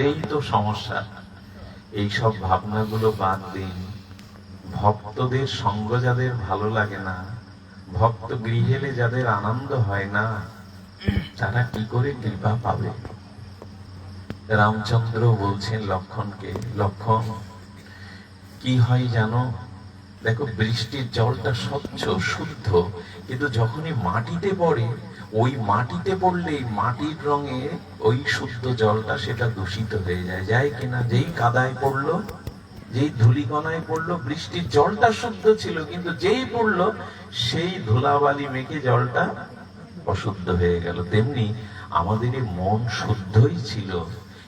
থাকলেই তো সমস্যা। এইসব ভাবনাগুলো বাদ দিন। ভক্তদের সঙ্গ যাদের ভালো লাগে না, ভক্ত গৃহেলে যাদের আনন্দ হয় না, তারা কি করে কৃপা পাবে? রামচন্দ্র বলছেন লক্ষণকে, লক্ষণ, কি হয় জানো? দেখো, বৃষ্টির জলটা স্বচ্ছ, শুদ্ধ, কিন্তু যখনই মাটিতে পড়ে ওই মাটিতে পড়লেই মাটির রঙে ওই শুদ্ধ জলটা সেটা দূষিত হয়ে যায়। যায় কিনা? যেই কাদায় পড়ল, যেই ধুলিকণায় পড়ল, বৃষ্টির জলটা শুদ্ধ ছিল, কিন্তু যেই পড়ল, সেই ধুলাবালি মেখে জলটা অশুদ্ধ হয়ে গেল। তেমনি আমাদের এই মন শুদ্ধই ছিল,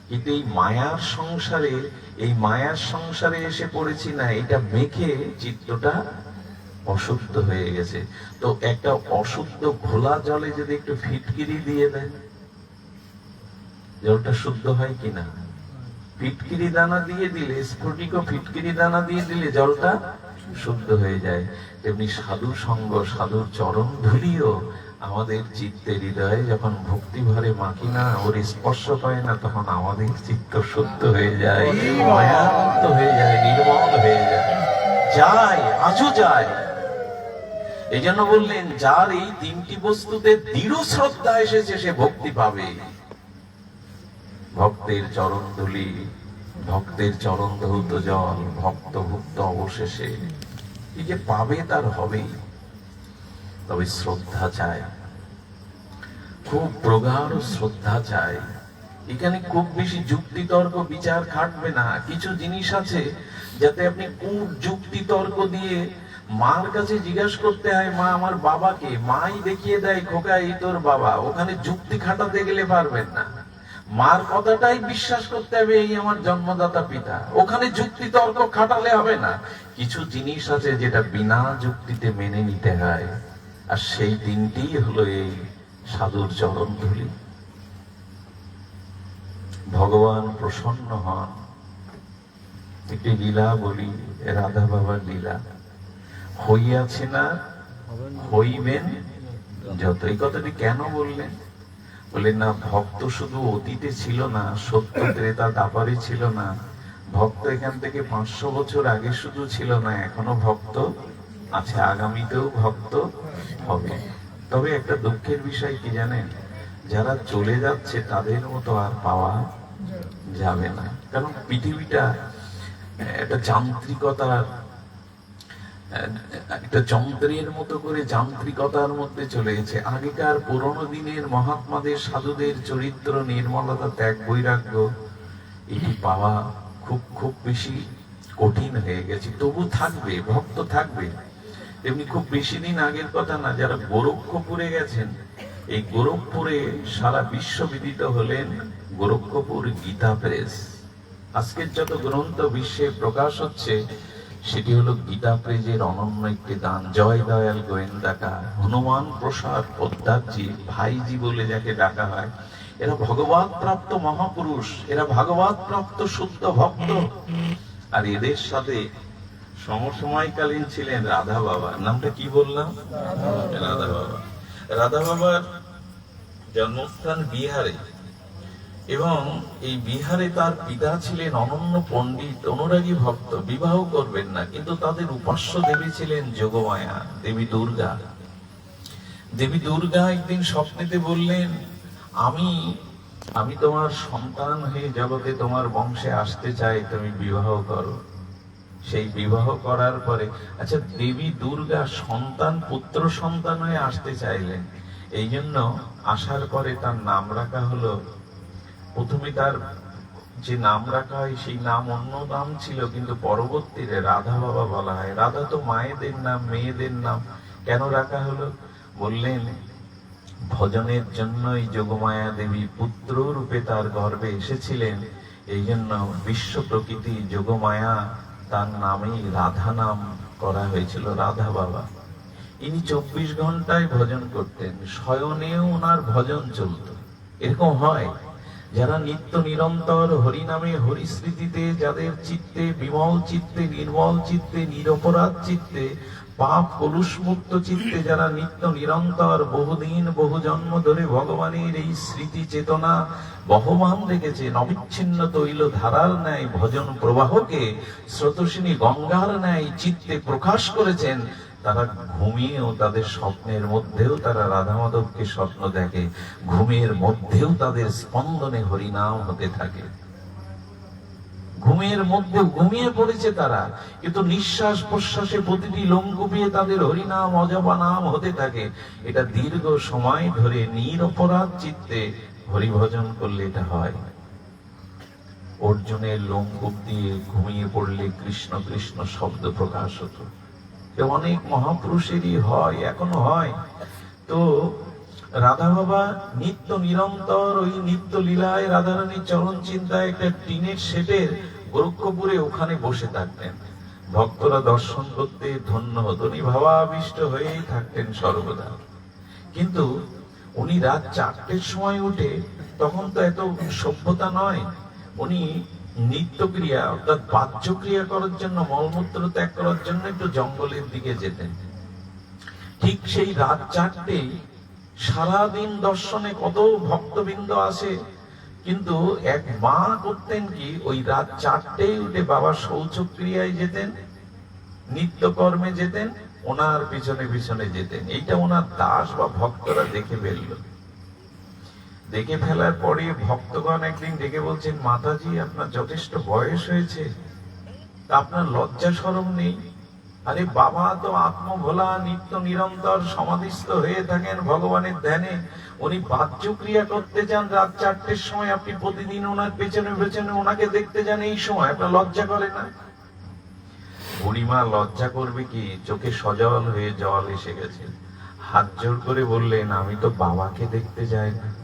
কিন্তু এই মায়ার সংসারে, এই মায়ার সংসারে এসে পড়েছি না, এটা মেখে চিত্তটা অশুদ্ধ হয়ে গেছে। তো একটা অশুদ্ধ ঘোলা জলে যদি একটু ফিটকিরি দিয়ে দেন জলটা শুদ্ধ হয় কিনা? ফিটকিরি দানা দিয়ে দিলে, স্ফটিক ফিটকিরি দানা দিয়ে দিলে জলটা শুদ্ধ হয়ে যায়। তেমনি সাধু সঙ্গ, সাধুর চরণ ধুলিও আমাদের চিত্তে হৃদয়ে যখন ভক্তি ভরে মাখি না, ওর স্পর্শ পায় না, তখন আমাদের চিত্ত শুদ্ধ হয়ে যায়, মায়ামুক্ত হয়ে যায়, নির্মল হয়ে যায়। যায় আজও যায় এই জন্য বললেন, যার এই তিনটি বস্তুতে দৃঢ় শ্রদ্ধা এসেছে, সে ভক্তি পাবে। ভক্তের চরণ ধুলি, ভক্তের চরণ ধৌত জল ভক্ত ভুক্ত অবশেষে। এই যে পাবে, তার হবেই। তবে শ্রদ্ধা চায় খুব প্রগাঢ় শ্রদ্ধা চায় এখানে খুব বেশি যুক্তি তর্ক বিচার খাটবে না। কিছু জিনিস আছে যাতে আপনি খুব যুক্তি তর্ক দিয়ে মার কাছে জিজ্ঞাসা করতে হয়, মা, আমার বাবাকে? মাই দেখিয়ে দেয় খোকা, এই তোর বাবা। ওখানে যুক্তি খাটাতে গেলে পারবেন না। মার কথাটাই বিশ্বাস করতে হবে, এই আমার জন্মদাতা পিতা। ওখানে যুক্তি তর্ক খাটালে হবে না। কিছু জিনিস আছে যেটা বিনা যুক্তিতে মেনে নিতে হয়। আর সেই দিনটি হলো এই সাধুর চরণ ধুলি। ভগবান প্রসন্ন হন। একটি লীলা বলি, রাধা বাবার লীলা। হইয়াছে না, হইবেন? যত এই কথাটি কেন বললেন? বললেন, না, ভক্ত শুধু অতীতে ছিল না, সত্য ত্রেতা দাপারে ছিল না। ভক্ত এখান থেকে পাঁচশো বছর আগে শুধু ছিল না, এখনও ভক্ত আছে, আগামীতেও ভক্ত হবে। তবে একটা দুঃখের বিষয় কি জানেন? যারা চলে যাচ্ছে, তাদের মতো আর পাওয়া যাবে না। কারণ পৃথিবীটা একটা যান্ত্রিকতার একটা যন্ত্রের মতো করে যান্ত্রিকতার মধ্যে চলে গেছে। আগেকার পুরনো দিনের মহাত্মাদের, সাধুদের চরিত্র, নির্মলতা, ত্যাগ, বৈরাগ্য, এটি পাওয়া খুব খুব বেশি কঠিন হয়ে গেছে। তবু থাকবে, ভক্ত থাকবে। তেমনি খুব বেশি দিন আগের কথা না, যারা গোরক্ষপুরে গেছেন, এই গোরখপুরে সারা বিশ্ব বিদিত হলেন গোরক্ষপুর গীতা প্রেস। আজকের যত গ্রন্থ, বিশ্বে প্রকাশ হচ্ছে সেটি হলো গীতা প্রেজের অনন্য একটি দান জয় দয়াল গোয়েন্দাকা, হনুমান প্রসাদ পদ্মাজি ভাইজি বলে যাকে ডাকা হয়। এরা ভগবত প্রাপ্ত মহাপুরুষ, এরা ভগবত প্রাপ্ত শুদ্ধ ভক্ত। আর এদের সাথে সমসময়কালীন ছিলেন রাধা বাবা। নামটা কি বললাম? রাধা বাবা। রাধা বাবার জন্মস্থান বিহারে। এবং এই বিহারে তার পিতা ছিলেন অনন্য পণ্ডিত, অনুরাগী ভক্ত, বিবাহ করবেন না, কিন্তু তাদের উপাস্য দেবী ছিলেন যোগমায়া, দেবী দুর্গা। দেবী দুর্গা একদিন স্বপ্নেতে বললেন, আমি আমি তোমার সন্তান হয়ে জগতে তোমার বংশে আসতে চাই, তুমি বিবাহ করো। সেই বিবাহ করার পরে আচ্ছা দেবী দুর্গা সন্তান, পুত্র সন্তান হয়ে আসতে চাইলেন এই জন্য আসার পরে তার নাম রাখা হলো প্রথমে তার যে নাম রাখা হয়, সেই নাম অন্য নাম ছিল, কিন্তু পরবর্তীতে রাধা বাবা বলা হয়। রাধা তো মায়েদের নাম, মেয়েদের নাম। কেন রাখা হলো? বললেন, ভজনের জন্যই যোগমায়া দেবী পুত্র রূপে তার গর্ভে এসেছিলেন। এই জন্য বিশ্ব প্রকৃতি যোগমায়া, তার নামেই রাধা নাম করা হয়েছিল রাধা বাবা। ইনি চব্বিশ ঘন্টায় ভজন করতেন। শয়নেও ওনার ভজন চলত। এরকম হয়? যারা নিত্য নিরন্তর হরিনামে হরিস্মৃতিতে, যাদের চিত্তে বিমল চিত্তে, নির্মল চিত্তে, নিরপরাধ চিত্তে, পাপ কলুষ মুক্ত চিত্তে যারা নিত্য নিরন্তর বহুদিন বহু জন্ম ধরে ভগবানের এই স্মৃতি চেতনা বহমান রেখেছে, নবিচ্ছিন্ন তৈল ধারার ন্যায় ভজন প্রবাহকে স্রোতসিনী গঙ্গার ন্যায় চিত্তে প্রকাশ করেছেন তারা ঘুমিয়েও তাদের স্বপ্নের মধ্যেও তারা রাধা মাধবকে স্বপ্ন দেখে। ঘুমের মধ্যেও তাদের স্পন্দনে হরিনাম হতে থাকে। ঘুমের মধ্যে ঘুমিয়ে পড়েছে তারা, কিন্তু নিঃশ্বাস প্রশ্বাসে প্রতিটি লোম কুপিয়ে তাদের হরিনাম, অজবা নাম হতে থাকে। এটা দীর্ঘ সময় ধরে নিরপরাধ চিত্তে হরিভজন করলে এটা হয়। অর্জুনের লোমকূপ দিয়ে ঘুমিয়ে পড়লে কৃষ্ণ কৃষ্ণ শব্দ প্রকাশ হতো। অনেক মহাপুরুষেরই হয়, এখনও হয়। তো রাধা বাবা নিত্য নিরন্তর ওই নিত্য লীলায় রাধারানীর চরণ চিন্তায় একটা টিনের শেডের গোরক্ষপুরে ওখানে বসে থাকতেন। ভক্তরা দর্শন করতে ধন্য হতো ভাবাবিষ্ট হয়েই থাকতেন সর্বদা। কিন্তু উনি রাত চারটের সময় উঠে, তখন তো এত সভ্যতা নয়, উনি অর্থাৎ বাহ্যক্রিয়া করার জন্য, মলমূত্র ত্যাগ করার জন্য একটু জঙ্গলের দিকে যেতেন। ঠিক সেই রাত চারটেই সারাদিন দর্শনে কত ভক্তবৃন্দ আসে, কিন্তু এক মা করতেন কি, ওই রাত চারটেই উঠে বাবা শৌচক্রিয়ায় যেতেন, নিত্যকর্মে যেতেন, ওনার পিছনে পিছনে যেতেন। এইটা ওনার দাস বা ভক্তরা দেখে ফেলল দেখে ফেলার পরে ভক্তগণ একদিন ডেকে বলছেন, মাতাজি, আপনার যথেষ্ট বয়স হয়েছে। আপনার লজ্জা সরম নেই? আরে বাবা, তো আত্মভোলা, নিত্য নিরন্তর সমাধিস্থ হয়ে থাকেন ভগবানের ধ্যানে। উনি বাহ্য ক্রিয়া করতে যান রাত চারটের সময়। আপনি প্রতিদিন ওনার পেছনে পেছনে ওনাকে দেখতে যান এই সময়। আপনার লজ্জা করে না? বুড়িমা, লজ্জা করবে কি? চোখে সজল হয়ে জল এসে গেছে। হাত জোর করে বললেন, আমি তো বাবাকে দেখতে যাই না।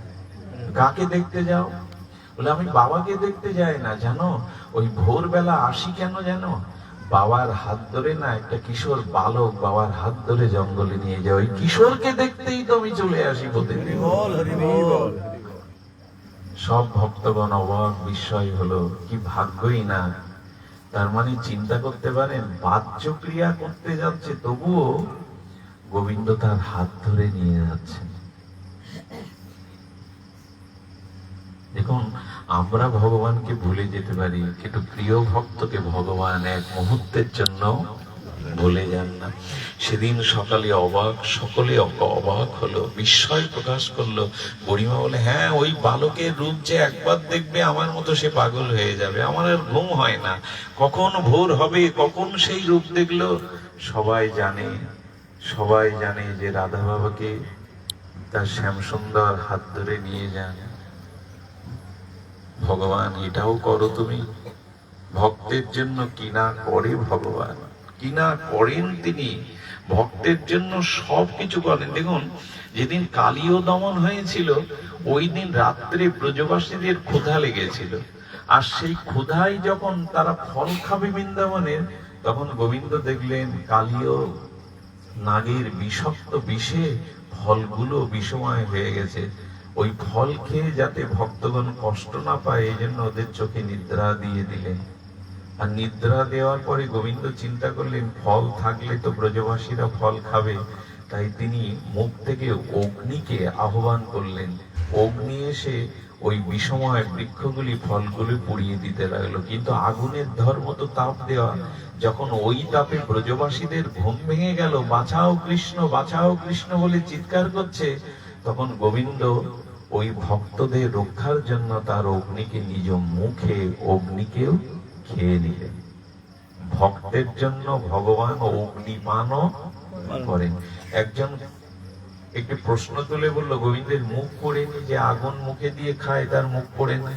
কাকে দেখতে যাও? বলে আমি বাবাকে দেখতে যাই না জানো? ওই ভোরবেলা আসি কেন জানো? বাবার হাত ধরে না একটা কিশোর বালক বাবার হাত ধরে জঙ্গলে নিয়ে যায়। ওই কিশোরকে দেখতেই তো আমি চলে আসি প্রতিদিন। সব ভক্তগণ অবাক বিস্ময় হলো কি ভাগ্যই না। তার মানে চিন্তা করতে পারেন বাহ্য ক্রিয়া করতে যাচ্ছে তবুও গোবিন্দ তার হাত ধরে নিয়ে যাচ্ছেন। দেখুন, আমরা ভগবানকে ভুলে যেতে পারি, কিন্তু প্রিয় ভক্তকে ভগবান এক মুহূর্তের জন্য ভুলে যান না। সেদিন সকালে অবাক, সকলে অবাক হলো, বিস্ময় প্রকাশ করল। বুড়িমা বলে হ্যাঁ ওই বালকের রূপ যে একবার দেখবে, আমার মতো সে পাগল হয়ে যাবে। আমার আর ঘুম হয় না। কখন ভোর হবে, কখন সেই রূপ দেখল? সবাই জানে সবাই জানে যে রাধা বাবাকে তার শ্যামসুন্দর হাত ধরে নিয়ে যান। ভগবান, এটাও করো তুমি। ভক্তের জন্য কি না করে ভগবান কি না করেন তিনি। ভক্তের জন্য সব কিছু করেন। দেখুন, যেদিন কালীয় দমন হয়েছিল, ওই দিন রাত্রে ব্রজবাসীদের ক্ষুধা লেগেছিল। আর সেই ক্ষুধায় যখন তারা ফল খাবে বৃন্দাবনের তখন গোবিন্দ দেখলেন কালীয় নাগের বিষাক্ত বিষে ফলগুলো বিষময় হয়ে গেছে। ওই ফল খেয়ে যাতে ভক্তগণ কষ্ট না পায় এই জন্য ওদের চোখে নিদ্রা দিয়ে দিলেন আর নিদ্রা দেওয়ার পরে গোবিন্দ চিন্তা করলেন, ফল থাকলে তো ব্রজবাসীরা ফল খাবে। তাই তিনি মুখ থেকে অগ্নিকে আহ্বান করলেন। অগ্নি এসে ওই বিষময় বৃক্ষগুলি ফলগুলি পুড়িয়ে দিতে লাগল। কিন্তু আগুনের ধর্ম তো তাপ দেওয়া। যখন ওই তাপে ব্রজবাসীদের ঘুম ভেঙে গেল, বাঁচাও কৃষ্ণ বাঁচাও কৃষ্ণ বলে চিৎকার করছে, তখন গোবিন্দ ওই ভক্তদের রক্ষার জন্য তার অগ্নিকে নিজ মুখে অগ্নিকেও খেয়ে নিলেন ভক্তের জন্য ভগবান অগ্নিপানও করেন। একজন একটি প্রশ্ন তুলে বলল গোবিন্দের মুখ পড়েনি যে আগুন মুখে দিয়ে খায় তার মুখ পড়েনি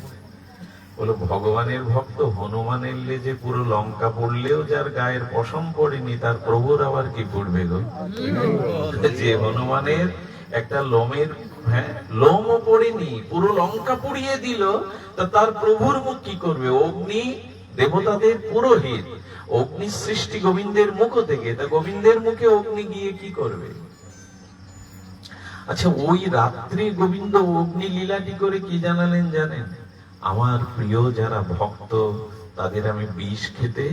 বলো ভগবানের ভক্ত হনুমানের লেজে পুরো লঙ্কা পড়লেও যার গায়ের পশম পড়েনি তার প্রভুর আবার কি পড়বে গো? যে হনুমানের একটা লোমের হ্যাঁ লোমও পড়েনি, পুরো লঙ্কা পুড়িয়ে দিল, তা তার প্রভুর মুখ কি করবে? অগ্নি দেবতাদের পুরোহিত। অগ্নি সৃষ্টি গোবিন্দের মুখ থেকে, তা গোবিন্দের মুখে অগ্নি গিয়ে কি করবে? আচ্ছা ওই রাত্রি গোবিন্দ অগ্নি লীলাটি করে কি জানালেন জানেন? আমার প্রিয় যারা ভক্ত, তাদের আমি বিষ খেতে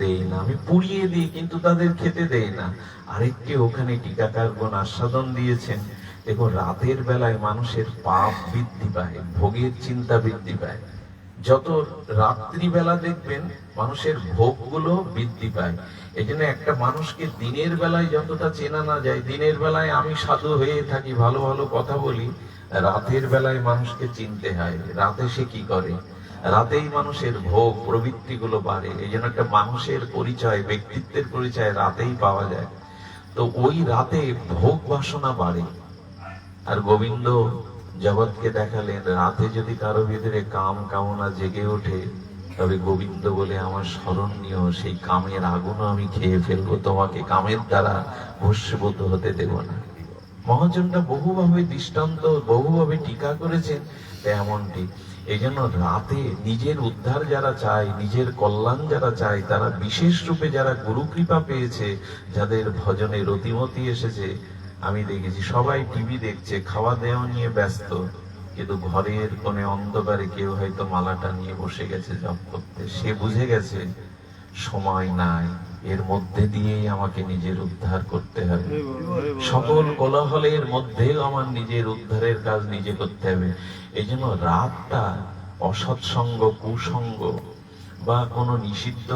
দেই না, আমি পুড়িয়ে দিই, কিন্তু তাদের খেতে দেই না। আরেকটি ওখানে টিকাকারগণ আস্বাদন দিয়েছেন। দেখো রাতের বেলায় মানুষের পাপ বৃদ্ধি পায়, ভোগের চিন্তা বৃদ্ধি পায়। যত রাত্রিবেলা দেখবেন, মানুষের ভোগগুলো বৃদ্ধি পায়। এই জন্য একটা মানুষকে দিনের বেলায় যতটা চেনা না যায়, দিনের বেলায় আমি সাধু হয়ে থাকি, ভালো ভালো কথা বলি, রাতের বেলায় মানুষকে চিনতে হয়, রাতে সে কি করে? রাতেই মানুষের ভোগ প্রবৃত্তি গুলো বাড়ে এই জন্য একটা মানুষের পরিচয়, ব্যক্তিত্বের পরিচয় রাতেই পাওয়া যায়। তো ওই রাতে ভোগ বাসনা বাড়ে। আর গোবিন্দ জগৎকে দেখালেন, রাতে যদি কারও ভিতরে কাম কামনা জেগে ওঠে, তবে গোবিন্দ বলে, আমার স্মরণীয় সেই কামের আগুনও আমি খেয়ে ফেলব, তোমাকে কামের দ্বারা ভস্যবোধ হতে দেব না। মহাজনটা বহুভাবে দৃষ্টান্ত, বহুভাবে টিকা করেছেন এমনটি। এই জন্য রাতে নিজের উদ্ধার যারা চায়, নিজের কল্যাণ যারা চায়, তারা বিশেষ রূপে যারা গুরু কৃপা পেয়েছে, যাদের ভজনে রতিমতি এসেছে, আমি দেখেছি, সবাই টিভি দেখছে, খাওয়া দাওয়া নিয়ে ব্যস্ত, কিন্তু ঘরের কোণে অন্ধকারে কেউ হয়তো মালাটা নিয়ে বসে গেছে জপ করতে। সে বুঝে গেছে, সময় নাই। এর মধ্যে দিয়েই আমাকে নিজের উদ্ধার করতে হবে। সকল কোলাহলের মধ্যেও আমার নিজের উদ্ধারের কাজ নিজে করতে হবে। এই জন্য রাতটা অসৎসঙ্গ কুসঙ্গ বা কোনো নিষিদ্ধ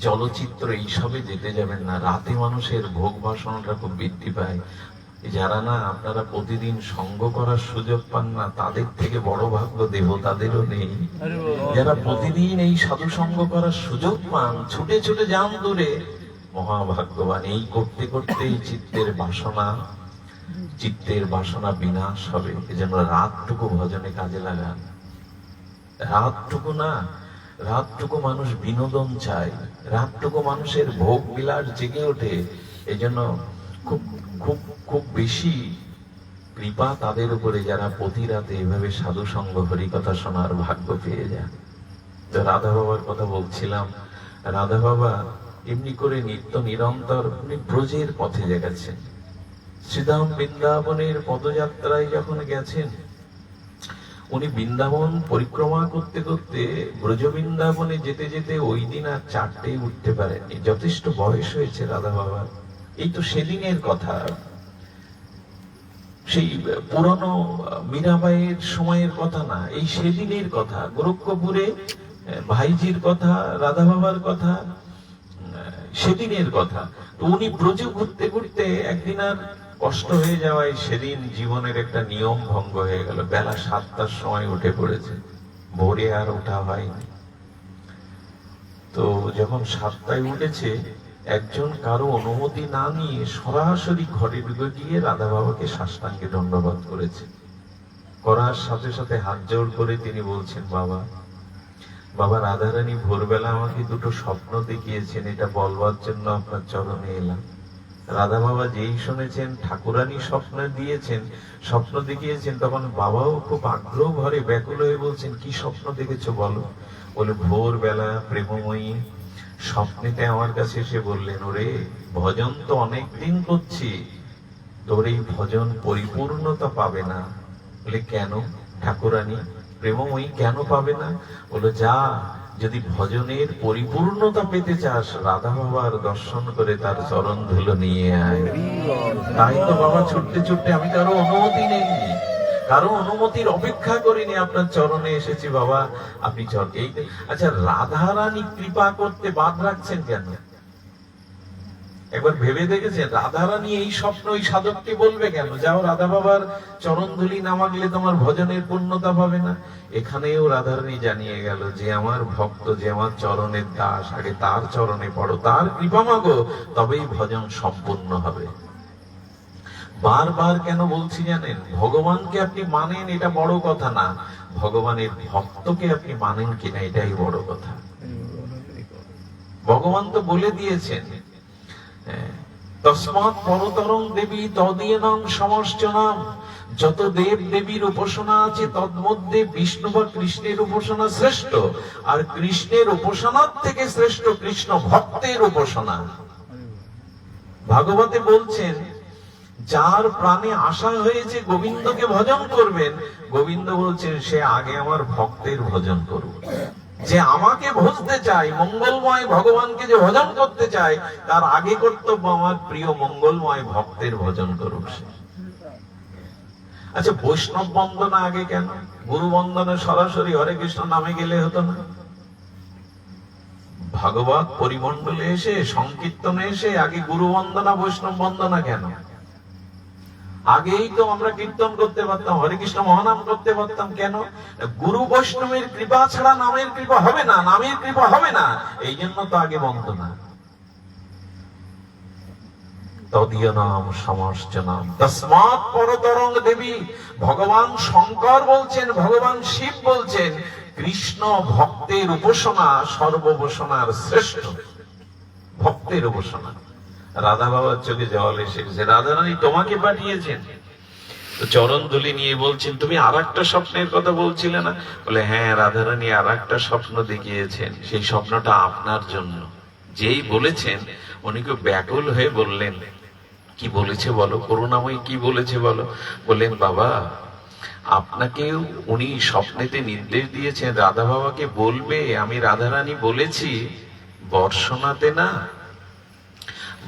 চলচ্চিত্র এইসবে যেতে যাবেন না। রাতে মানুষের ভোগ বাসনাটা খুব বৃদ্ধি পায়। যারা না আপনারা প্রতিদিন সঙ্গ করার সুযোগ পান না তাদের থেকে বড় ভাগ্য দেবতাদেরও নেই। যারা প্রতিদিন এই সাধু সঙ্গ করার সুযোগ পান ছুটে ছুটে যান দূরে। মহাভাগ্যবান এই করতে করতে এই চিত্তের বাসনা চিত্তের বাসনা বিনাশ হবে। এজন্য রাতটুকু ভজনে কাজে লাগান। রাতটুকু না রাতটুকু মানুষ বিনোদন চায়। রাতটুকু মানুষের ভোগ বিলাস জেগে ওঠে। এজন্য খুব বেশি কৃপা তাদের উপরে যারা প্রতি রাতে এভাবে সাধু সঙ্গ, হরিকথা শোনার ভাগ্য পেয়ে যান তো রাধা বাবার কথা বলছিলাম, রাধা বাবা এমনি করে নিত্য নিরন্তর উনি ব্রজের পথে গেছেন শ্রীধাম বৃন্দাবনের পদযাত্রায় যখন গেছেন, উনি বৃন্দাবন পরিক্রমা করতে করতে ব্রজ বৃন্দাবনে যেতে যেতে ওই দিন আর চারটে উঠতে পারেননি। যথেষ্ট বয়স হয়েছে রাধা বাবার। এই তো সেদিনের কথা। সেই পুরনো মীরাবাইয়ের সময়ের কথা না, এই সেদিনের কথা, গোরক্ষপুরে ভাইজির কথা রাধা বাবার কথা সেদিনের কথা। তো উনি ব্রজে ঘুরতে ঘুরতে একদিন আর কষ্ট হয়ে যাওয়ায় সেদিন জীবনের একটা নিয়ম ভঙ্গ হয়ে গেল। বেলা সাতটার সময় উঠে পড়েছে। ভোরে আর ওঠা হয়নি। তো যখন সাতটায় উঠেছে একজন কারও অনুমতি না নিয়ে সরাসরি ঘরে ঢুকে গিয়ে রাধা বাবাকে সাষ্টাঙ্গে দণ্ডবাদ করেছে। করার সাথে সাথে হাত জোড় করে তিনি বলছেন, বাবা বাবা রাধারানী ভোরবেলা আমাকে দুটো স্বপ্ন দেখিয়েছেন, এটা বলবার জন্য আপনার চরণে এলাম। রাধা বাবা যেই শুনেছেন, ঠাকুরানী স্বপ্ন দিয়েছেন, স্বপ্ন দেখিয়েছেন, তখন বাবাও খুব আগ্রহ ভরে ব্যাকুল হয়ে বলছেন, কি স্বপ্ন দেখেছ বলো? বলে, ভোরবেলা প্রেমময়ী স্বপ্নেতে আমার কাছে এসে বললেন, ওরে, ভজন তো অনেক দিন করছি। তোর এই ভজন পরিপূর্ণতা পাবে না। বলে, কেন ঠাকুরানী? প্রেমময়ী কেন পাবে না? বলো যা, যদি ভজনের পরিপূর্ণতা পেতে চাস, রাধা বাবার দর্শন করে তার চরণ ধুলো নিয়ে আয়। তাই তো বাবা ছুটতে ছুটতে আমি কারও অনুমতি নেইনি কারও অনুমতির অপেক্ষা করিনি, আপনার চরণে এসেছি বাবা, আপনি চর এই আচ্ছা রাধারানী কৃপা করতে বাদ রাখছেন কেন? একবার ভেবে দেখেছেন, রাধারানী এই স্বপ্ন ওই সাধককে বলবে কেন? যাও রাধা বাবার চরণ ধুলি না মাগলে তোমার ভজনের পূর্ণতা পাবে না। এখানেও রাধারানী জানিয়ে গেল, যে আমার ভক্ত, যে আমার চরণের দাস, আগে তার চরণে পড়ো, তার কৃপা মাগো, তবেই ভজন সম্পূর্ণ হবে। বারবার কেন বলছি জানেন? ভগবানকে আপনি মানেন, এটা বড় কথা না। ভগবানের ভক্তকে আপনি মানেন কিনা, এটাই বড় কথা। ভগবান তো বলে দিয়েছেন, তসমাৎ পরতরং দেবী সমর্চনাম। যত দেব দেবীর উপাসনা আছে, তন্মধ্যে বিষ্ণু বা কৃষ্ণের উপাসনা শ্রেষ্ঠ, আর কৃষ্ণের উপাসনার থেকে শ্রেষ্ঠ কৃষ্ণ ভক্তের উপাসনা। ভাগবতে বলছেন যার প্রাণে আশা হয়েছে গোবিন্দকে ভজন করবেন, গোবিন্দ বলছেন সে আগে আমার ভক্তের ভজন করুক। যে আমাকে ভজতে চাই মঙ্গলময় ভগবানকে যে ভজন করতে চাই তার আগে কর্তব্য আমার প্রিয় মঙ্গলময় ভক্তের ভজন করুক সে। আচ্ছা বৈষ্ণব বন্দনা আগে কেন? গুরু বন্দনে সরাসরি হরে কৃষ্ণ নামে গেলে হতো না। ভাগবত পরিমণ্ডলে এসে, সংকীর্তনে এসে, আগে গুরু বন্দনা, বৈষ্ণব বন্দনা কেন? আগেই তো আমরা কীর্তন করতে পারতাম, হরে কৃষ্ণ মহানাম করতে পারতাম, কেন? গুরু বৈষ্ণবের কৃপা ছাড়া নামের কৃপা হবে না, নামের কৃপা হবে না, এই জন্য তো আগে বন্দনা। তদীয় নাম সমস্ত নাম। তসমাৎ পরতরঙ্গ দেবী, ভগবান শঙ্কর বলছেন, ভগবান শিব বলছেন, কৃষ্ণ ভক্তের উপাসনা সর্বোপাসনার শ্রেষ্ঠ। ভক্তের উপাসনা। রাধা বাবার চোখে জল এসেছে রাধা রানী তোমাকে পাঠিয়েছেন। চরণ দুলি নিয়ে বলছেন, তুমি আর একটা স্বপ্নের কথা বলছিলে না? বলে হ্যাঁ রাধারানী আর একটা স্বপ্ন দেখিয়েছেন। সেই স্বপ্নটা আপনার জন্য। যেই বলেছেন, উনি কেউ ব্যাকুল হয়ে বললেন, কি বলেছে বলো? করুণাময়ী কি বলেছে বলো? বললেন, বাবা আপনাকেও উনি স্বপ্নেতে নির্দেশ দিয়েছেন। রাধা বাবাকে বলবে, আমি রাধারানী বলেছি বর্ষনাতে না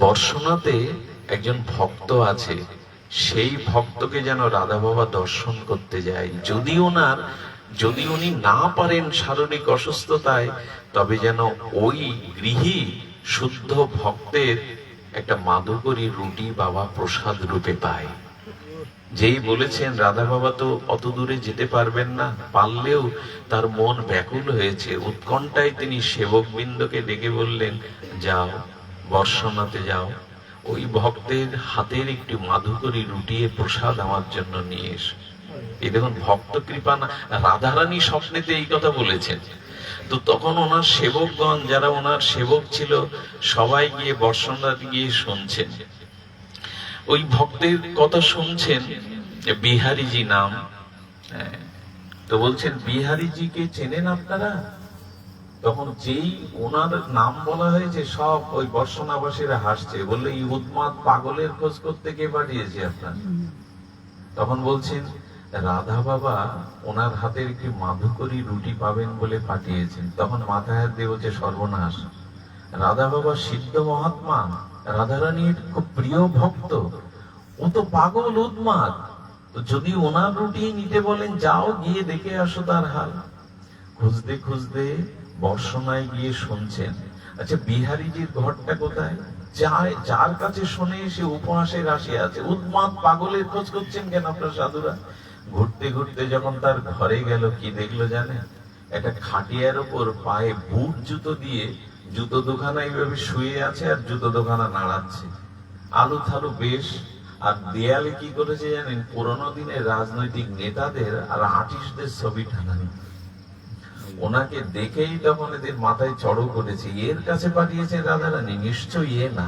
বর্ষনাতে একজন ভক্ত আছে, সেই ভক্তকে যেন রাধা বাবা দর্শন করতে যায়। যদি ওনার, যদি উনি না পারেন শারীরিক অসুস্থতায়, তবে যেন ওই গৃহী শুদ্ধ ভক্তের একটা মাদুকরি রুটি বাবা প্রসাদ রূপে পায়। যেই বলেছেন রাধা বাবা তো অত দূরে যেতে পারবেন না, পারলেও তার মন ব্যাকুল হয়েছে। উৎকণ্ঠায় তিনি সেবক বৃন্দকে ডেকে বললেন, যাও। বর্ষনাতে যাও। ওই ভক্তের হাতের একটি মাধুকরী রুটিয়ে প্রসাদ আমার জন্য নিয়ে এসো। এই দেখুন ভক্ত কৃপা না রাধারানী স্বপ্নেতে এই কথা বলেছেন। তো তখন ওনার সেবকগণ যারা ওনার সেবক ছিল সবাই গিয়ে বর্ষনাথ গিয়ে শুনছেন। ওই ভক্তের কথা শুনছেন বিহারীজি নাম। হ্যাঁ, তো বলছেন বিহারীজিকে চেনেন আপনারা? তখন যেই ওনার নাম বলা হয়েছে, সব ওই বর্ষণাবাসীরা হাসছে। বললে এই উন্মাদ পাগলের খোঁজ করতে কে পাঠিয়েছে আপনার? তখন বলছেন, রাধা বাবা, ওনার হাতের একটি মাধুকরী রুটি পাবেন বলে পাঠিয়েছেন? তখন মাথায় হাত দিয়ে বলছে, সর্বনাশ। রাধা বাবা সিদ্ধ মহাত্মা, রাধারানীর খুব প্রিয় ভক্ত। ও তো পাগল উন্মাদ তো যদি ওনার রুটি নিতে বলেন, যাও গিয়ে দেখে আসো তার হাল। খুঁজতে খুঁজতে বর্ষনায় গিয়ে শুনছেন আচ্ছা বিহারীজির ঘরটা কোথায়? যার যার কাছে শুনে, সে উপহাসের রাশি আছে। উন্মাদ পাগলের খোঁজ করছেন কেন আপনার সাধুরা? ঘুরতে ঘুরতে যখন তার ঘরে গেল, কি দেখল জানে একটা খাটিয়ার উপর পায়ে বুট জুতো দিয়ে জুতো দোকানা এইভাবে শুয়ে আছে আর জুতো দোকানা নাড়াচ্ছে। আলু থালু বেশ, আর দেয়ালে কি করেছে জানেন? পুরোনো দিনের রাজনৈতিক নেতাদের আর আর্টিস্টদের ছবি টানানো। ওনাকে দেখেই তখন এদের মাথায় চড়ো করেছে এর কাছে পাঠিয়েছে রাধারানী নিশ্চয়ই এ না।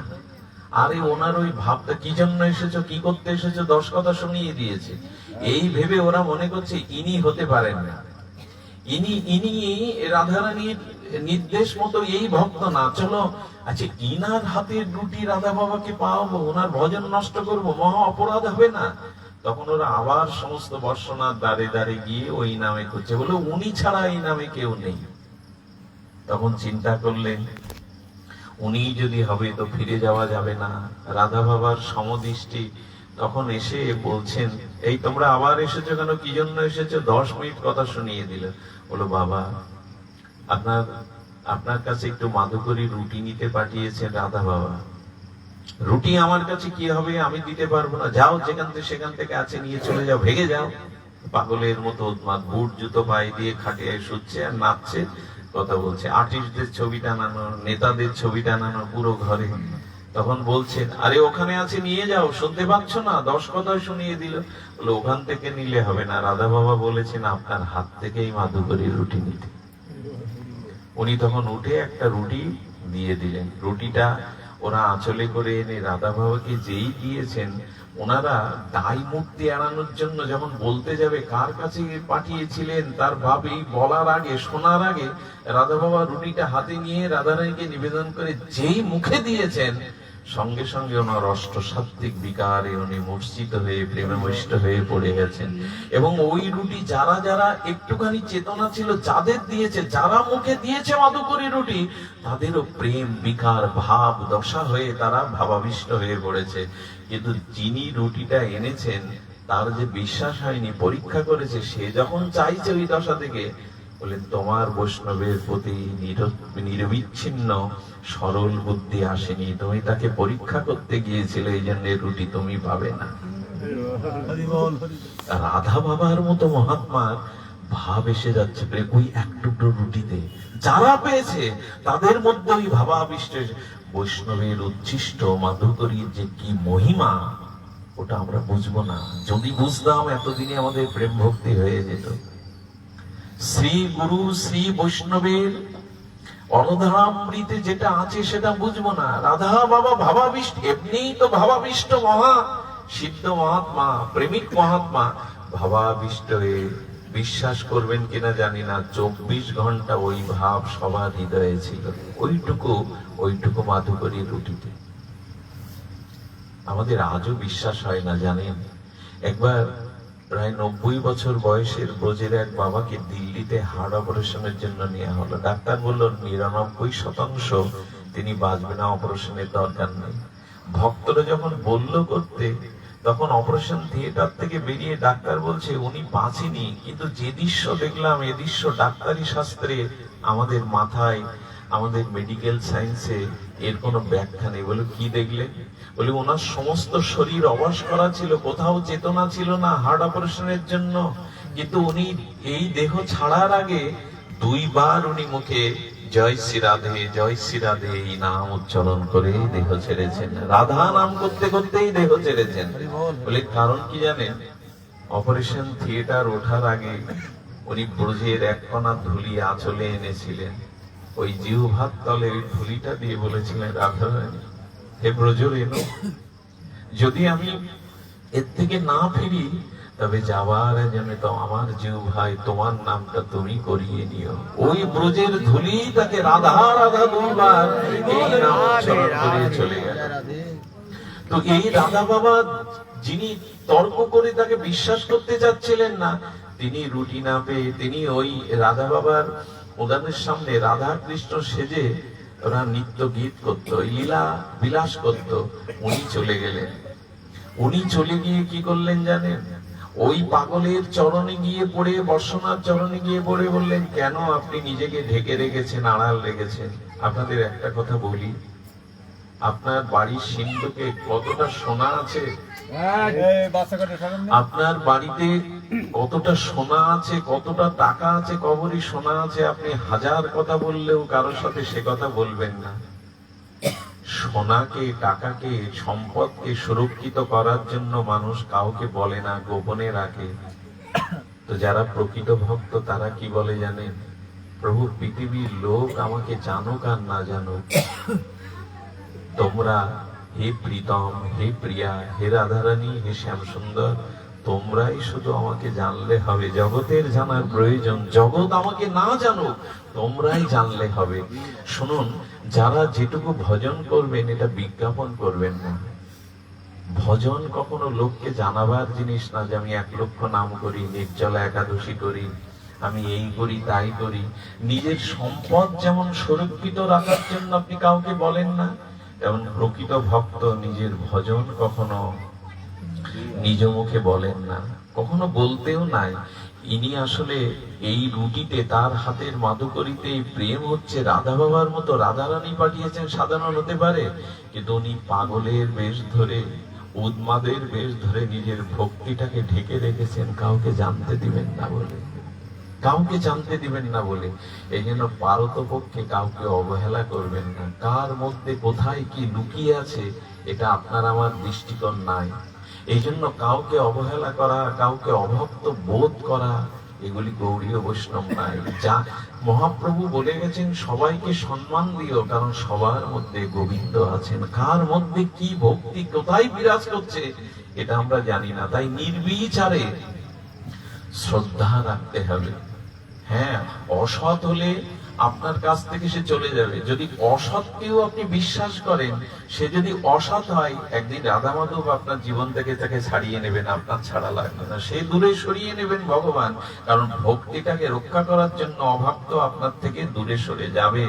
আরে ওনার ওই ভাবটা, কি জন্য এসেছ? কি করতে এসেছ? দশ কথা শুনিয়ে দিয়েছে। এই ভেবে ওরা মনে করছে ইনি হতে পারেন না। ইনি ইনি রাধারানীর নির্দেশ মতো এই ভক্ত না। চলো আচ্ছা ইনার হাতের রুটি রাধা বাবাকে পাওয়াবো ওনার ভজন নষ্ট করব, মহা অপরাধ হবে না। তখন ওরা আবার সমস্ত বর্ষনার দাঁড়ে দাঁড়ে গিয়ে ওই নামে করছে বলে উনি ছাড়া এই নামে কেউ নেই। তখন চিন্তা করলেন, উনি যদি হবে তো ফিরে যাওয়া যাবে না। রাধা বাবার সমদৃষ্টি তখন এসে বলছেন, এই তোমরা আবার এসেছ কেন? কি জন্য এসেছ? দশ মিনিট কথা শুনিয়ে দিল। বলো বাবা, আপনার আপনার কাছে একটু মাধুকরী রুটি নিতে পাঠিয়েছেন রাধা বাবা। রুটি আমার কাছে কি হবে আমি দিতে পারব না। যাও যেখান থেকে সেখান থেকে আছে, নিয়ে চলে যাও ভেগে যাও। পাগলের মতো বুট, জুতো, পায়ে দিয়ে খাটিয়ে শুচ্ছে, আর নাচছে, কথা বলছে। আর্টিস্টদের ছবি টানানো, নেতাদের ছবি টানানো পুরো ঘরে। তখন বলছেন আরে, ওখানে আছে, নিয়ে যাও, শুনতে পাচ্ছ না? দশ কথা শুনিয়ে দিল। বলে, ওখান থেকে নিলে হবে না। রাধা বাবা বলেছেন, আপনার হাত থেকেই মাধুকরী রুটি নিতে। উনি তখন উঠে একটা রুটি দিয়ে দিলেন। রুটিটা ওরা আঁচলে করে এনে রাধা বাবাকে যেই দিয়েছেন, ওনারা দায় মুক্তি এড়ানোর জন্য যখন বলতে যাবে, কার কাছে পাঠিয়েছিলেন, তার ভাব এই বলার আগে, শোনার আগে, রাধা বাবা রুটিটা হাতে নিয়ে রাধারানীকে নিবেদন করে যেই মুখে দিয়েছেন সঙ্গে সঙ্গে ওনার অষ্টসাত্ত্বিক বিকারে উনি মূর্ছিত হয়ে, প্রেমে মষ্ট হয়ে পড়ে গেছেন। এবং ওই রুটি যারা যারা একটুখানি চেতনা ছিল, যাদের দিয়েছে, যারা মুখে দিয়েছে মাধুকরী রুটি, তাদেরও প্রেম, বিকার, ভাব, দশা হয়ে তারা ভাবাবিষ্ট হয়ে পড়েছে। কিন্তু যিনি রুটিটা এনেছেন, তার যে বিশ্বাস হয়নি, পরীক্ষা করেছে, সে যখন চাইছে ওই দশা থেকে বলে, তোমার বৈষ্ণবের প্রতি নির- নিরবিচ্ছিন্ন সরল বুদ্ধি আসেনি। তুমি তাকে পরীক্ষা করতে গিয়েছিলে এই জন্য রুটি তুমি পাবে না। রাধা বাবার মতো মহাত্মার ভাব এসে যাচ্ছে ওই এক টুকরো রুটিতে যারা পেয়েছে, তাদের মধ্যে ওই ভাবাবিষ্ট বৈষ্ণবের উচ্ছিষ্ট মাধুকরীর যে কি মহিমা, ওটা আমরা বুঝব না। যদি বুঝতাম, এতদিনে আমাদের প্রেম ভক্তি হয়ে যেত। শ্রী গুরু, শ্রী বৈষ্ণবের অনধামৃতে যেটা আছে সেটা বুঝব না। রাধা বাবা ভাবাবিষ্ট, এমনিই তো ভাবাবিষ্ট মহা, সিদ্ধ মহাত্মা, প্রেমিক মহাত্মা। ভাবাবিষ্ট হয়ে বিশ্বাস করবেন কিনা জানি না, চব্বিশ ঘণ্টা ওই ভাব সবার হৃদয়ে ছিল। ওইটুকু ওইটুকু মাধুকরী রুটিতে। আমাদের আজও বিশ্বাস হয় না, জানেন? একবার প্রায় নব্বই বছর বয়সের ব্রজের এক বাবাকে দিল্লিতে হার্ট অপারেশনের জন্য নেওয়া হলো। ডাক্তার বলল নিরানব্বই শতাংশ তিনি বাঁচবে না, অপারেশনের দরকার নেই। ভক্তরা যখন বলল করতে, তখন অপারেশন থিয়েটার থেকে বেরিয়ে ডাক্তার বলছে, উনি বাঁচেনি, কিন্তু যে দৃশ্য দেখলাম, এ দৃশ্য ডাক্তারি শাস্ত্রে আমাদের মাথায় আমাদের মেডিকেল সায়েন্সে এর কোনো ব্যাখ্যা নেই। বলে কি দেখলেন বলে ওনার সমস্ত শরীর অবাস করা ছিল কোথাও চেতনা ছিল না হার্ট অপারেশনের জন্য। কিন্তু উনি এই দেহ ছাড়ার আগে দুইবার উনি মুখে জয় শ্রী রাধে জয় শ্রী রাধে এই নাম উচ্চারণ করে দেহ ছেড়েছেন। রাধা নাম করতে করতেই দেহ ছেড়েছেন। বলে। কারণ কি জানেন? অপারেশন থিয়েটার ওঠার আগে উনি ব্রজের এক কণা ধুলি আঁচলে এনেছিলেন। ওই জিহ্বার তলে ওই ধুলিটা দিয়ে বলেছিলেন, রাধা রানী, হে ব্রজর এনো যদি আমি এর থেকে না ফিরি, তবে যাবার যেন তো আমার জিউ ভাই তোমার নামটা তুমি করিয়ে নিও। ওই ব্রজের ধুলি তাকে রাধা রাধা দুইবার এই নাম করে চলে গেল। তো এই রাধা বাবা যিনি তর্ক করে তাকে বিশ্বাস করতে যাচ্ছিলেন না, তিনি রুটি না পেয়ে তিনি ওই রাধা বাবার উদানের সামনে রাধা কৃষ্ণ সেজে ওরা নিত্য গীত করত লীলা বিলাস করত, উনি চলে গেলেন। উনি চলে গিয়ে কি করলেন জানেন? ওই পাগলের চরণে গিয়ে পড়ে, বর্ষনার চরণে গিয়ে পড়ে বললেন, কেন আপনি নিজেকে ঢেকে রেখেছেন, আড়াল রেখেছেন? আপনাদের একটা কথা বলি। আপনার বাড়ির সিন্ধুকে কতটা সোনা আছে আপনার বাড়িতে কতটা সোনা আছে, কতটা টাকা আছে, কবরই সোনা আছে, আপনি হাজার কথা বললেও কারোর সাথে সে কথা বলবেন না। সোনাকে, টাকাকে, সম্পদকে সুরক্ষিত করার জন্য মানুষ কাউকে বলে না, গোপনে রাখে। তো যারা প্রকৃত ভক্ত, তারা কি বলে জানেন? প্রভু, পৃথিবীর লোক আমাকে জানুক আর না জানুক, তোমরা হে প্রীতম, হে প্রিয়া, হে রাধারানী, হে শ্যাম সুন্দর তোমরাই শুধু আমাকে জানলে হবে। জগতের জানার প্রয়োজন, জগৎ আমাকে না জানুক, তোমরাই জানলে হবে। শুনুন, যারা যেটুকু ভজন করবেন, এটা বিজ্ঞাপন করবেন না। ভজন কখনো লোককে জানাবার জিনিস না যে আমি এক লক্ষ নাম করি, নির্জলা একাদশী করি, আমি এই করি, তাই করি। নিজের সম্পদ যেমন সুরক্ষিত রাখার জন্য আপনি কাউকে বলেন না তেমন প্রকৃত ভক্ত নিজের ভজন কখনো নিজ মুখে বলেন না, কখনো বলতেও নাই। ইনি আসলে এই রুটিতে তার হাতের মাদুকরিতে প্রেম হচ্ছে, রাধা বাবার মতো রাধা রানী পাঠিয়েছেন সাধারণ হতে পারে। কিন্তু উনি পাগলের বেশ ধরে, উন্মাদের বেশ ধরে নিজের ভক্তিটাকে ঢেকে রেখেছেন, কাউকে জানতে দিবেন না বলে। কাউকে জানতে দিবেন না বলে। এই জন্য পারতপক্ষে কাউকে অবহেলা করবেন না। কার মধ্যে কোথায় কি লুকিয়ে আছে, এটা আপনার আমার দৃষ্টিকোণ নাই। এই জন্য কাউকে অবহেলা করা, কাউকে অভক্ত বোধ করা, এগুলি গৌরীয় বৈষ্ণব নাই। যা মহাপ্রভু বলে গেছেন, সবাইকে সম্মান দিও, কারণ সবার মধ্যে গোবিন্দ আছেন। কার মধ্যে কি ভক্তি, কোথায় বিরাজ করছে, এটা আমরা জানি না। তাই নির্বিচারে শ্রদ্ধা রাখতে হবে। হ্যাঁ অসৎ হলে আপনার কাছ থেকে সে চলে যাবে। যদি অসৎকেও আপনি বিশ্বাস করেন, সে যদি অসৎ হয়, একদিন রাধা মাধব আপনার জীবন থেকে তাকে ছাড়িয়ে নেবেন, আপনার ছাড়া লাগবে না। সে দূরে সরিয়ে নেবেন ভগবান, কারণ ভক্তিটাকে রক্ষা করার জন্য অভাব তো আপনার থেকে দূরে সরে যাবে।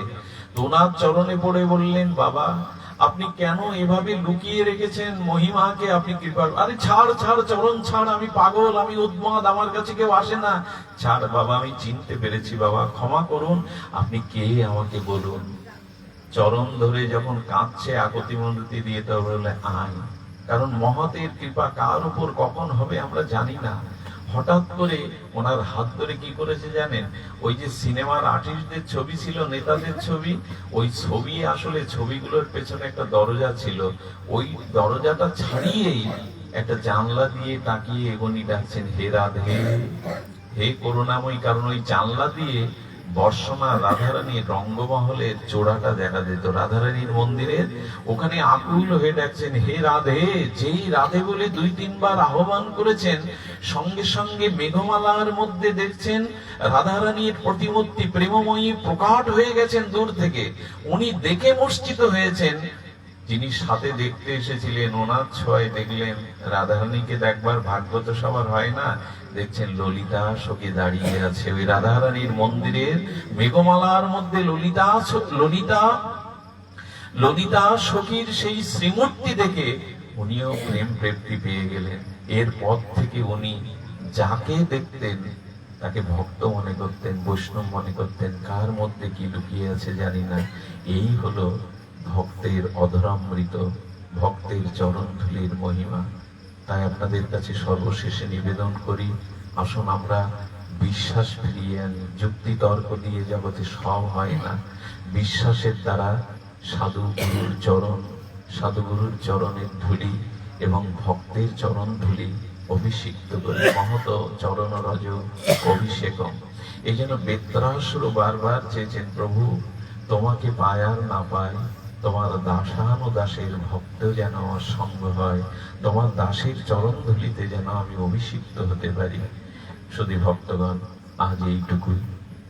তোনার চরণে পড়ে বললেন, বাবা আপনি কেন এভাবে লুকিয়ে রেখেছেন? মহিমাকে আপনি কৃপা আরে ছাড় ছাড় চরণ ছাড়, আমি পাগল, আমি উদ্মাদ, আমার কাছে কেউ আসে না। ছাড় বাবা, আমি চিনতে পেরেছি বাবা, ক্ষমা করুন। আপনি কে আমাকে বলুন? চরণ ধরে যখন কাঁদছে আকতি মন্দির দিয়ে তো বলে আয়। কারণ মহতের কৃপা কার উপর, কখন হবে আমরা জানি না। হঠাৎ করে ওনার হাত ধরে কি করেছে জানেন? ওই যে সিনেমার আর্টিস্টদের ছবি ছিল, নেতাদের ছবি, ওই ছবি আসলে ছবিগুলোর পেছনে একটা দরজা ছিল। ওই দরজাটা ছাড়িয়েই একটা জানলা দিয়ে তাকিয়ে এগোনি ডাকছেন, হে রাধে, হে করুণাময়ী। কারণ ওই জানলা দিয়ে বর্ষনা রাধারানীর রঙ্গমহলের চূড়াটা দেখা যেত। রাধারানীর মন্দিরের ওখানে আকুল হয়ে ডাকছেন, হে রাধে, যেই রাধে বলে দুই তিনবার আহ্বান করেছেন, সঙ্গে সঙ্গে মেঘমালার মধ্যে দেখছেন রাধারানীর প্রতিমূর্তি প্রেমময়ী প্রকাট হয়ে গেছেন দূর থেকে। উনি দেখে মূর্ছিত হয়েছেন। যিনি সাথে দেখতে এসেছিলেন, ওনার ছয় দেখলেন। রাধারানীকে দেখবার ভাগ্য তো সবার হয় না দেখছেন ললিতা শোকে দাঁড়িয়ে আছে ওই রাধারানীর মন্দিরের মেঘমালার মধ্যে ললিতা ললিতা ললিতা সখীর সেই শ্রীমূর্তি দেখে উনিও প্রেম প্রেপ্তি পেয়ে গেলেন। এরপর থেকে উনি যাকে দেখতেন, তাকে ভক্ত মনে করতেন, বৈষ্ণব মনে করতেন, কার মধ্যে কি লুকিয়ে আছে জানি না। এই হলো ভক্তের অধরামৃত, ভক্তের চরণ ধুলির মহিমা। তাই আপনাদের কাছে সর্বশেষে নিবেদন করি, আসুন আমরা বিশ্বাস ফিরিয়ে আনি, যুক্তি তর্ক দিয়ে জগতে সব হয় না। বিশ্বাসের দ্বারা সাধু গুরুর চরণ সাধু গুরুর চরণের ধুলি এবং ভক্তের চরণ ধুলি অভিষিক্ত করে। মহত চরণ রজ অভিষেকম। এই জন্য বেত্রাসুর বারবার চেয়েছেন, প্রভু, তোমাকে পায় আর না পায় তোমার দাসানো দাসের ভক্ত যেন আমার সঙ্গ হয়, তোমার দাসের চরণ ধুলিতে যেন আমি অভিষিক্ত হতে পারি। শুধু ভক্তগণ, আজ এইটুকুই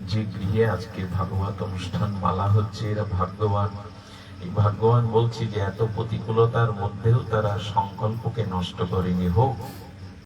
যে গৃহে আজকে ভাগবত অনুষ্ঠান মালা হচ্ছে, এরা ভাগ্যবান। ভাগ্যবান বলছি যে এত প্রতিকূলতার মধ্যেও তারা সংকল্পকে নষ্ট করেনি। হোক